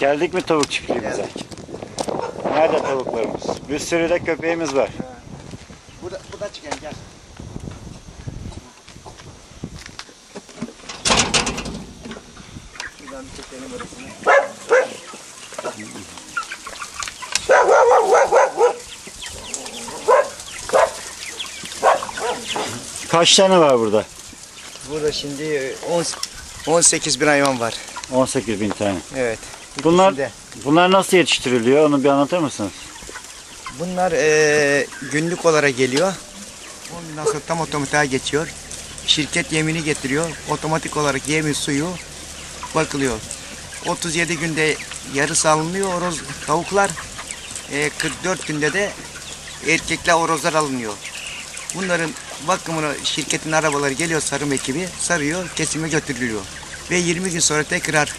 Geldik mi tavuk çiftliğimize? Nerede tavuklarımız? Bir sürü de köpeğimiz var. Burada, burada çıkan gel. Şuradan bir. Kaç tane var burada? Burada şimdi 10, 18 bin hayvan var. 18 bin tane. Evet. Bunlar İkisinde. bunlar nasıl yetiştiriliyor? Onu bir anlatır mısınız? Bunlar eee, günlük olarak geliyor. Ondan sonra tam otomatiğe geçiyor. Şirket yemini getiriyor. Otomatik olarak yemi suyu bakılıyor. 37 günde yarısı alınıyor horoz tavuklar. Eee, 44 günde de erkekler horozlar alınıyor. Bunların bakımını şirketin arabaları geliyor sarım ekibi sarıyor kesime götürülüyor. Ve 20 gün sonra tekrar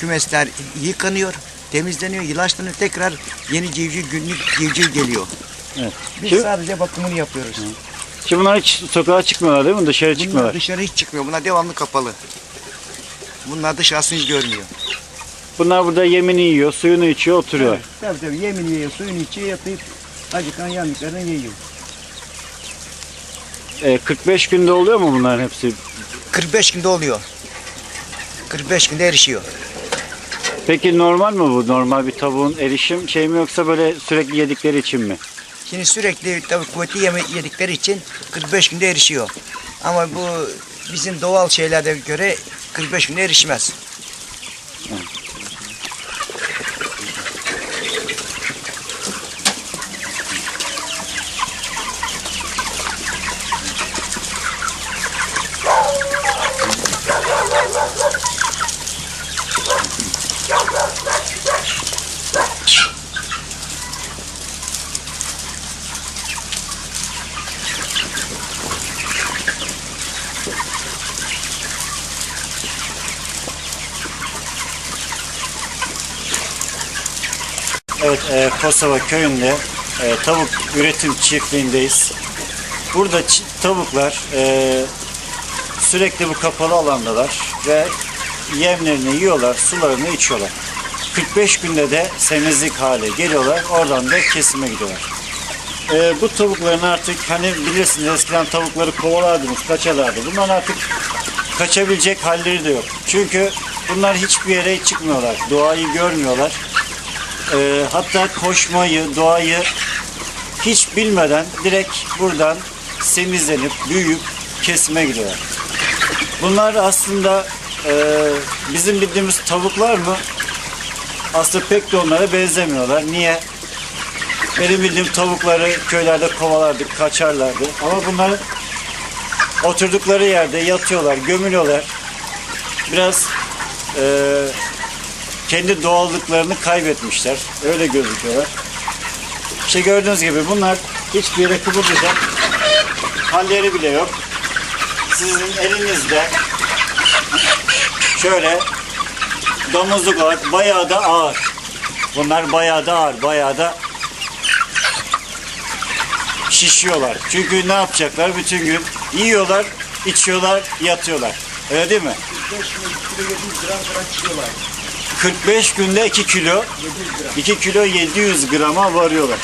kümesler yıkanıyor, temizleniyor, ilaçlanıyor. Tekrar yeni civciv günlük civciv geliyor. Evet. Biz Şimdi, sadece bakımını yapıyoruz. şimdi bunlar hiç sokağa çıkmıyorlar değil mi? Dışarı Bunlar çıkmıyorlar. dışarı hiç çıkmıyor. Bunlar devamlı kapalı. Bunlar dışarısını hiç görmüyor. Bunlar burada yemini yiyor, suyunu içiyor, oturuyor. Tabii tabii yemini yiyor, suyunu içiyor, yatıp acıkan yanlıklarını yiyor. E, 45 günde oluyor mu bunların hepsi? 45 günde oluyor. 45 günde erişiyor. Peki normal mi bu? Normal bir tavuğun erişim şey mi yoksa böyle sürekli yedikleri için mi? Şimdi sürekli tabii kuvvetli yeme yedikleri için 45 günde erişiyor. Ama bu bizim doğal şeylerde göre 45 günde erişmez. Evet, e, Kosova köyünde e, tavuk üretim çiftliğindeyiz. Burada tavuklar e, sürekli bu kapalı alandalar ve yemlerini yiyorlar, sularını içiyorlar. 45 günde de semizlik hale geliyorlar, oradan da kesime gidiyorlar. E, bu tavukların artık hani bilirsiniz eskiden tavukları kovalardınız, kaçarlardı. Bunların artık kaçabilecek halleri de yok. Çünkü bunlar hiçbir yere çıkmıyorlar, doğayı görmüyorlar. Ee, hatta koşmayı, doğayı hiç bilmeden direkt buradan semizlenip, büyüyüp kesime gidiyorlar. Bunlar aslında e, bizim bildiğimiz tavuklar mı? Aslında pek de onlara benzemiyorlar. Niye? Benim bildiğim tavukları köylerde kovalardık, kaçarlardı. Ama bunlar oturdukları yerde yatıyorlar, gömülüyorlar. Biraz e, kendi doğallıklarını kaybetmişler. Öyle gözüküyorlar. İşte gördüğünüz gibi bunlar hiçbir yere kıpırdayacak halleri bile yok. Sizin elinizde şöyle domuzluk olarak bayağı da ağır. Bunlar bayağı da ağır, bayağı da şişiyorlar. Çünkü ne yapacaklar? Bütün gün yiyorlar, içiyorlar, yatıyorlar. Öyle değil mi? 45 günde 2 kilo 2 kilo 700 grama varıyorlar.